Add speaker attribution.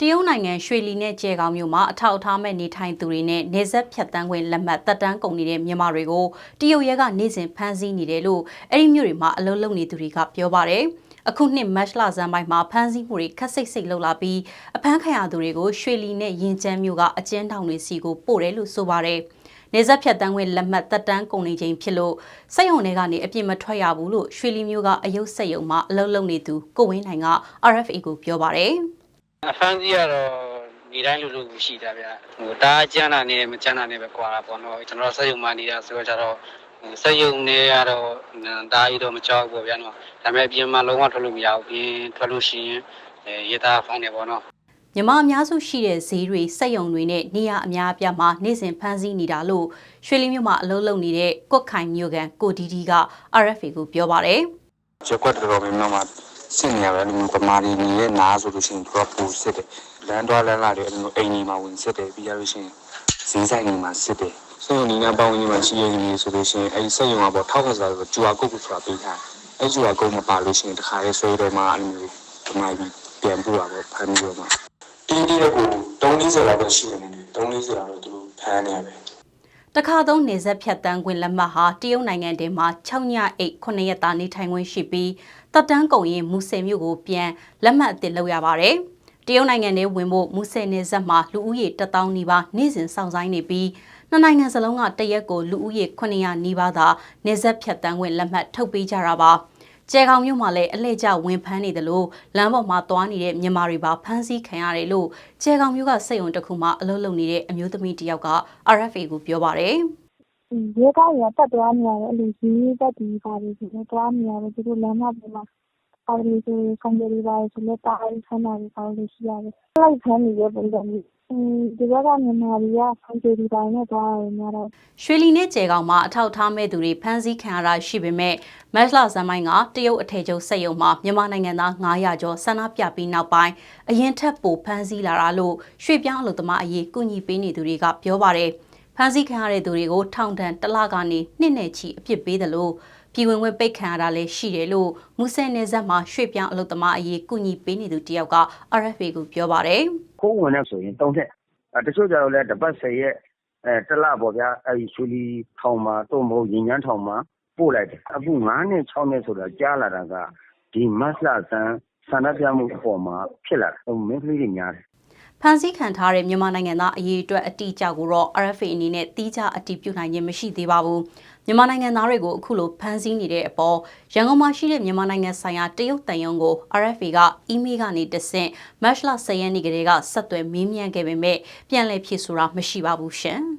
Speaker 1: တရုတ်နိုင်ငံရွှေလီနဲ့ကျဲကောင်းမြို့မှာအထောက်အထားမဲ့နေထိုင်သူတွေနဲ့နေဆက်ဖြတ်တန်းခွင့်လက်မှတ်တက်တန်းကုန်နေတဲ့မြန်မာတွေကိုတရုတ်ရဲကနေ့စဉ်ဖမ်းဆီးနေတယ်လို့အဲ့ဒီမြို့တွေမှာအလုပ်လုပ်နေသူတွေကပြောပါတယ်။အခုနှစ်မတ်လဇန်ပိုင်းမှာဖမ်းဆီးမှုတွေခက်စိတ်စိတ်လှုပ်လာပြီးအဖမ်းခံရသူတွေကိုရွှေလီနဲ့ရင်ကျန်းမြို့ကအကျဉ်းထောင်တွေစီကိုပို့တယ်လို့ဆိုပါတယ်။နေဆက်ဖြတ်တန်းခွင့်လက်မှတ်တက်တန်းကုန်နေခြင်းဖြစ်လို့စက်ရုံတွေကနေအပြစ်မထွက်ရဘူးလို့ရွှေလီမြို့ကအယုတ်စက်ရုံမှာအလုပ်လုပ်နေသူကိုဝင်းနိုင်က RFA ကိုပြောပါတယ်။
Speaker 2: အဖမ်းကြီးကတော့ဒီတိုင်းလူလူရှိတာဗျာဟိုတားကျန်းတာနဲ့မကျန်းတာနဲ့ပဲကွာတာပေါ့နော်ကျွန်တော်စက်ရုံမှနေတာဆိုတော့ကျတော့စက်ရုံနဲ့ကတော့တားကြီးတော့မကြောက်ဘူးဗျာနော်ဒါပေမဲ့ပြင်မှာလုံးဝထွက်လို့မရဘူးပြင်ထွက်လို့ရှိရင်အဲရတာဖမ်းနေပေါ့နော်
Speaker 1: မြမအများစုရှိတဲ့ဈေးတွေစက်ရုံတွေနဲ့နေရအများအပြားမှာနေ့စဉ်ဖမ်းဆီးနေတာလို့ရွှေလီမြို့မှာအလုပ်လုပ်နေတဲ့ကွက်ခိုင်မြို့ကန်ကိုဒီဒီက RFA ကိုပြောပါတယ်
Speaker 3: ချက်ကွက်တော်တော်များများမှာ စစ်နေရတယ်ဗမာပြည်နေရဲ့နားဆိုလို့ရှိရင်သူကပူစစ်တယ်လမ်းသွားလမ်းလာတွေအဲ့လိုအိမ်ကြီးမှာဝင်စစ်တယ်ပြီးရလို့ရှိရင်ဈေးဆိုင်ကြီးမှာစစ်တယ်စက်ရုံနေနဲ့ပေါင်းကြီးမှာရှိရည်ဆိုလို့ရှိရင်အဲ့ဒီစက်ရုံကပေါ့ထောက်ကစားဆိုကျူအာကုတ်ကိုဆိုတာပေးထားအဲ့ကျူအာကုတ်မပါလို့ရှိရင်တခါရေးဆွဲတယ်မှာအဲ့လိုမျိုးဗမာပြည်ပြန်ပို့တာပေါ့ဖမ်းပြီးတော့မှတင်းတင်းကို340လောက်ပဲရှိနေတယ်340လောက်တော့သူတို့ဖမ်းနေရတယ်
Speaker 1: တခါသုံးနေဆက်ဖြတ်တန်းခွင့်လက်မှတ်ဟာတရုတ်နိုင်ငံထဲမှာ6ညအိတ်9ရက်တာနေထိုင်ခွင့်ရှိပြီးတက်တန်းကုန်ရင်မူဆယ်မြို့ကိုပြန်လက်မှတ်အသစ်လုပ်ရပါတယ်တရုတ်နိုင်ငံထဲဝင်ဖို့မူဆယ်နယ်စပ်မှာလူဦးရေ1000နီးပါးနေ့စဉ်စောင့်ဆိုင်းနေပြီးနှစ်နိုင်ငံစလုံးကတရက်ကိုလူဦးရေ900နီးပါးသာနေဆက်ဖြတ်တန်းခွင့်လက်မှတ်ထုတ်ပေးကြတာပါ ကျဲကောင်မြို့မှာလည်းအလှည့်ကျဝင်ဖမ်းနေတယ်လို့လမ်းပေါ်မှာသွားနေတဲ့မြန်မာတွေပါဖမ်းဆီးခံရတယ်လို့ကျဲကောင်မြို့ကစိတ်ုံတစ်ခုမှအလုပ်လုပ်နေတဲ့အမျိုးသမီးတစ်ယောက်က RFA ကိုပြောပါတယ်
Speaker 4: ရဲကားတွေကတက်သွားနေရတယ်အဲ့လိုရေးတက်ဒီပါတွေဆိုတော့သွားနေရတယ်သူတို့လမ်းမပေါ်မှာ အားလေးဆိုဆောင်ကြတွေပါဆိုလဲတားရီဆန္ဒတွေပေါ့လို့ရှိရတယ်လိုက်ဖမ်းနေရပုံစံမျိုးဒီဘက်ကမြန်မာတွေကဆောင်ကြတွေပါနဲ့သွားရတယ်များတော့
Speaker 1: ရွှေလီနဲ့ကျဲကောင်မှာအထောက်ထားမဲ့သူတွေဖမ်းဆီးခံရတာရှိပေမဲ့မတ်လဇန်မိုင်းကတရုတ်အထည်ချုပ်စက်ရုံမှာမြန်မာနိုင်ငံသား900ကျော်ဆန္ဒပြပြီးနောက်ပိုင်းအရင်ထက်ပိုဖမ်းဆီးလာတာလို့ရွှေပြောင်းအလုပ်သမားအရေးကူညီပေးနေသူတွေကပြောပါတယ် ဖမ်းဆီးခံရတဲ့သူတွေကိုထောင်ဒဏ်တစ်လကနေနှစ်နဲ့ချီအပြစ်ပေးတယ်လို့ပြည်ဝင်ခွင့်ပိတ်ခံရတာလည်းရှိတယ်လို့မူဆယ်နယ်စပ်မှာရွှေပြောင်းအလုပ်သမားအရေးကူညီပေးနေသူတယောက်က RFA ကိုပြောပါတယ်
Speaker 5: ခိုးဝင်နေဆိုရင်၃ထက်အဲတချို့ကြတော့လဲတပတ်၁၀ရက်အဲတလပေါ့ဗျာအဲဒီရွှေလီထောင်မှာတော့မဟုတ်ရင်ချမ်းထောင်မှာပို့လိုက်တယ်အခု9နဲ့6နဲ့ဆိုတာကြားလာတာကဒီမတ်လဆန်းဆန္ဒပြမှုအပေါ်မှာဖြစ်လာတယ်မင်းကလေးတွေများတယ်
Speaker 1: ဖမ်းဆီးခံထားတဲ့မြန်မာနိုင်ငံသားအရေးအတွက်အတိအကျကိုတော့ RFA အနေနဲ့တီးခြားအတည်ပြုနိုင်ခြင်းမရှိသေးပါဘူး။မြန်မာနိုင်ငံသားတွေကိုအခုလိုဖမ်းဆီးနေတဲ့အပေါ်ရန်ကုန်မှာရှိတဲ့မြန်မာနိုင်ငံဆိုင်ရာတရုတ်တန်ယုံကို RFA ကအီးမေးလ်ကနေတဆင့်မတ်လ10ရက်နေ့ကလေးကဆက်သွယ်မေးမြန်းခဲ့ပေမဲ့ပြန်လည်ဖြေဆိုတာမရှိပါဘူးရှင်။